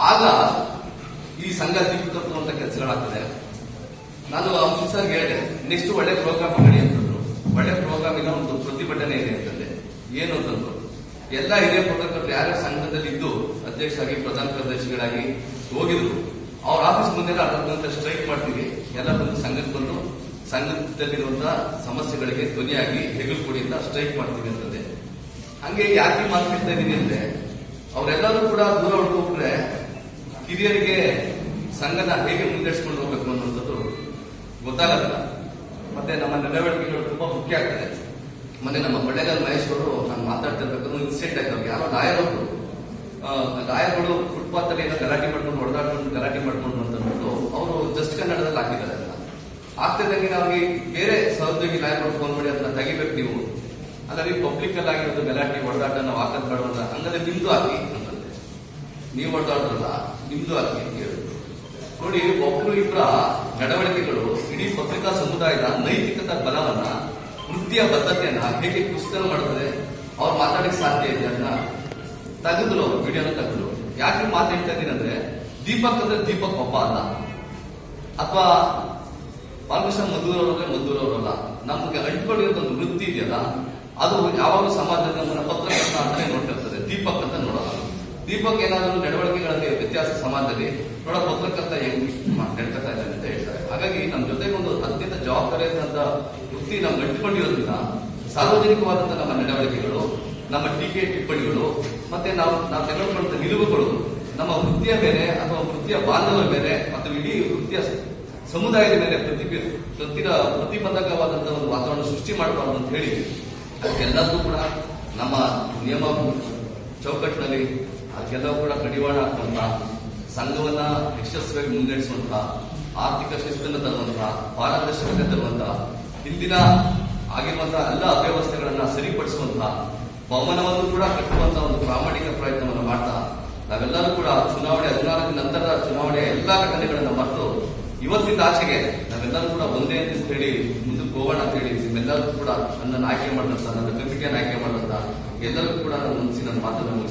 ಆಗ ಈ ಸಂಘ ದಿಕ್ಕು ತಪ್ಪುವಂತ ಕೆಲಸಗಳಾಗ್ತದೆ. ನಾನು ಅಂಶು ಸರ್ ಹೇಳಿದೆ ನೆಕ್ಸ್ಟ್ ಒಳ್ಳೆ ಪ್ರೋಗ್ರಾಮ್ ಮಾಡಿ ಅಂತಂದ್ರು. ಒಳ್ಳೆ ಪ್ರೋಗ್ರಾಮಿನ ಒಂದು ಪ್ರತಿಭಟನೆ ಇದೆ ಅಂತಂದೆ. ಏನು ಅಂತಂದ್ರು? ಎಲ್ಲ ಹಿರಿಯ ಪತ್ರಕರ್ತರು ಯಾರ್ಯಾರ ಸಂಘದಲ್ಲಿ ಇದ್ದು, ಅಧ್ಯಕ್ಷರಾಗಿ, ಪ್ರಧಾನ ಕಾರ್ಯದರ್ಶಿಗಳಾಗಿ ಹೋಗಿದ್ರು. ಅವ್ರ ಆಫೀಸ್ ಮುಂದೆ ಅರ್ಧ ಸ್ಟ್ರೈಕ್ ಮಾಡ್ತೀವಿ. ಎಲ್ಲ ಬಂದು ಸಂಘಕ್ಕೆ ಬಂದು ಸಂಘದಲ್ಲಿರುವಂತಹ ಸಮಸ್ಯೆಗಳಿಗೆ ಧ್ವನಿಯಾಗಿ ಹೆಗಲು ಕೊಡಿ ಅಂತ ಸ್ಟ್ರೈಕ್ ಮಾಡ್ತೀವಿ ಅಂತಂದೆ. ಹಂಗೆ ಯಾಕೆ ಮಾತಾಡ್ತಾ ಇದೀನಿ ಅಂದ್ರೆ, ಅವರೆಲ್ಲರೂ ಕೂಡ ದೂರ ಹೊಡ್ಕೊಂಡ್ರೆ ಹಿರಿಯರಿಗೆ ಸಂಘನ ಹೇಗೆ ಅನ್ನುವಂಥದ್ದು ಗೊತ್ತಾಗಲ್ಲ. ಮತ್ತೆ ನಮ್ಮ ನಡವಳಿಕೆಗಳು ತುಂಬಾ ಮುಖ್ಯ ಆಗ್ತದೆ. ಮೊನ್ನೆ ನಮ್ಮ ಬಳ್ಳೇಗಾಲ ಮಹೇಶ್ ಅವರು ನಾನು ಮಾತಾಡ್ತಿರ್ಬೇಕು ಇನ್ಸಿಡೆಂಟ್ ಆಯ್ತು ಅವ್ರಿಗೆ. ಯಾರೋ ಗಾಯಗಳು ಲಾಯರ್ಗಳು ಫುಟ್ಪಾತ್ ಅಲ್ಲಿ ಏನೋ ಗಲಾಟೆ ಮಾಡ್ಕೊಂಡು ಹೊಡೆದಾಡ್ಕೊಂಡು ಗಲಾಟೆ ಮಾಡ್ಕೊಂಡು ಅಂತ ಅಂದ್ಬಿಟ್ಟು ಅವರು ಜಸ್ಟ್ ಕನ್ನಡದಲ್ಲಿ ಹಾಕಿದ್ದಾರೆ ಅದನ್ನ. ಆಗ್ತಿದ್ದಂಗೆ ಅವ್ರಿಗೆ ಬೇರೆ ಸಹೋದ್ಯೋಗಿ ಲಾಯರ್ಗಳು ಫೋನ್ ಮಾಡಿ ಅದನ್ನ ತೆಗಿಬೇಕು ನೀವು. ಹಾಗಾಗಿ ಪಬ್ಲಿಕ್ ಅಲ್ಲಿ ಆಗಿರೋದು ಗಲಾಟೆ, ಹೊಡೆದಾಟ ನಾವು ಹಾಕದ್ ಬೇಡ ಅಂತ. ಹಂಗಾದ್ರೆ ನಿಮ್ದು ಹಾಕಿ ಅಂತಂದೆ ನೀವು ಹೊಡೆದಾಡ್ರಲ್ಲ ನಿಮ್ದು ಹಾಕಿ ಅಂತ ಹೇಳಿದ್ರು. ನೋಡಿ, ಒಬ್ರು ಇಬ್ಬರ ನಡವಳಿಕೆಗಳು ಇಡೀ ಪತ್ರಿಕಾ ಸಮುದಾಯದ ನೈತಿಕತಾ ಬಲವನ್ನ ವೃತ್ತಿಯ ಬದ್ಧತೆಯನ್ನ ಹೇಗೆ ಕುಸಿತನ ಮಾಡುತ್ತದೆ, ಅವ್ರು ಮಾತಾಡಕ್ಕೆ ಸಾಧ್ಯ ಇದೆ ಅದನ್ನ ತೆಗೆದ್ರು ವಿಡಿಯೋನ ತೆಗೆದ್ರು ಯಾಕೆ ಮಾತಾಡ್ತಾ ಇದ್ದೀನಿ ಅಂದ್ರೆ, ದೀಪಕ್ ಅಂದ್ರೆ ದೀಪಕ್ ಒಬ್ಬ ಅಲ್ಲ. ಅಥವಾ ಬಾಲಕೃಷ್ಣ ಮಧುರವ್ರೆ ಮದ್ದೂರವರಲ್ಲ. ನಮಗೆ ಅಂಟ್ಕೊಂಡಿರೋ ಒಂದು ವೃತ್ತಿ ಇದೆಯಲ್ಲ, ಅದು ಯಾವಾಗಲೂ ಸಮಾಜದ ಪತ್ರಕರ್ತ ಅಂತಾನೆ ನೋಡ್ತಿರ್ತದೆ. ದೀಪಕ್ ಅಂತ ನೋಡೋಲ್ಲ ದೀಪಕ್ ಏನಾದರೂ ನಡವಳಿಕೆಗಳಲ್ಲಿ ವ್ಯತ್ಯಾಸ ಸಮಾಜದಲ್ಲಿ ನೋಡ ಪತ್ರಕರ್ತ ಹೆಂಗ್ ನಡ್ಕೊತಾ ಇದ್ದಾನೆ ಅಂತ ಹೇಳ್ತಾರೆ. ಹಾಗಾಗಿ ನಮ್ಮ ಜೊತೆಗೆ ಒಂದು ಅತ್ಯಂತ ಜವಾಬ್ದಾರಿಯಾದಂತ ವೃತ್ತಿ ನಾವು ಗಟ್ಟಿಕೊಂಡಿರೋದ್ರಿಂದ ಸಾರ್ವಜನಿಕವಾದಂತಹ ನಮ್ಮ ನಡವಳಿಕೆಗಳು, ನಮ್ಮ ಟೀಕೆ ಟಿಪ್ಪಣಿಗಳು, ಮತ್ತೆ ನಾವು ನಾವು ತೆಗೆದುಕೊಂಡ ನಿಲುವುಗಳು, ನಮ್ಮ ವೃತ್ತಿಯ ಮೇಲೆ ಅಥವಾ ವೃತ್ತಿಯ ಬಾಂಧವರ ಮೇಲೆ ಮತ್ತು ಇಡೀ ವೃತ್ತಿಯ ಸಮುದಾಯದ ಮೇಲೆ ಪ್ರತಿ ಸತ್ತಿನ ಪ್ರತಿಬಂಧಕವಾದಂತಹ ಒಂದು ವಾತಾವರಣ ಸೃಷ್ಟಿ ಮಾಡಬಾರ್ದು ಅಂತ ಹೇಳಿ ಅದಕ್ಕೆಲ್ಲದೂ ಕೂಡ ನಮ್ಮ ನಿಯಮ, ಚೌಕಟ್ಟಿನಲ್ಲಿ ಅದಕ್ಕೆಲ್ಲವೂ ಕೂಡ ಕಡಿವಾಣ ಹಾಕುವಂತ ಸಂಘವನ್ನ ಯಶಸ್ವಿಯಾಗಿ ಮುನ್ನಡೆಸುವಂತ ಆರ್ಥಿಕ ಶಿಸ್ತನ್ನು ತರುವಂತಹ, ಪಾರದರ್ಶಕತೆ ತರುವಂತಹ, ಹಿಂದಿನ ಆಗಿರುವಂತಹ ಎಲ್ಲ ಅವ್ಯವಸ್ಥೆಗಳನ್ನ ಸರಿಪಡಿಸುವಂತಹ ಭವನವನ್ನು ಕೂಡ ಕಟ್ಟುವಂತಹ ಒಂದು ಪ್ರಾಮಾಣಿಕ ಪ್ರಯತ್ನವನ್ನು ಮಾಡ್ತಾ, ನಾವೆಲ್ಲರೂ ಕೂಡ ಚುನಾವಣೆ ಹದಿನಾಲ್ಕು ನಂತರದ ಚುನಾವಣೆಯ ಎಲ್ಲಾ ಘಟನೆಗಳನ್ನು ಮರೆತು ಇವತ್ತಿನ ಆಚೆಗೆ ನಾವೆಲ್ಲರೂ ಕೂಡ ಒಂದೇ ಅಂತ ಹೇಳಿ ಮುಂದಕ್ಕೆ ಹೋಗೋಣ ಅಂತ ಹೇಳಿ ನಿಮ್ಮೆಲ್ಲರೂ ಕೂಡ ನನ್ನನ್ನು ಆಯ್ಕೆ ಮಾಡಿದಂತ, ನನ್ನ ಕಮಿಟಿಯನ್ನು ಆಯ್ಕೆ ಮಾಡಿದಂತ ಎಲ್ಲರಿಗೂ ಕೂಡ ನನ್ನ ಮನಸ್ಸಿನ ಮಾತನ್ನು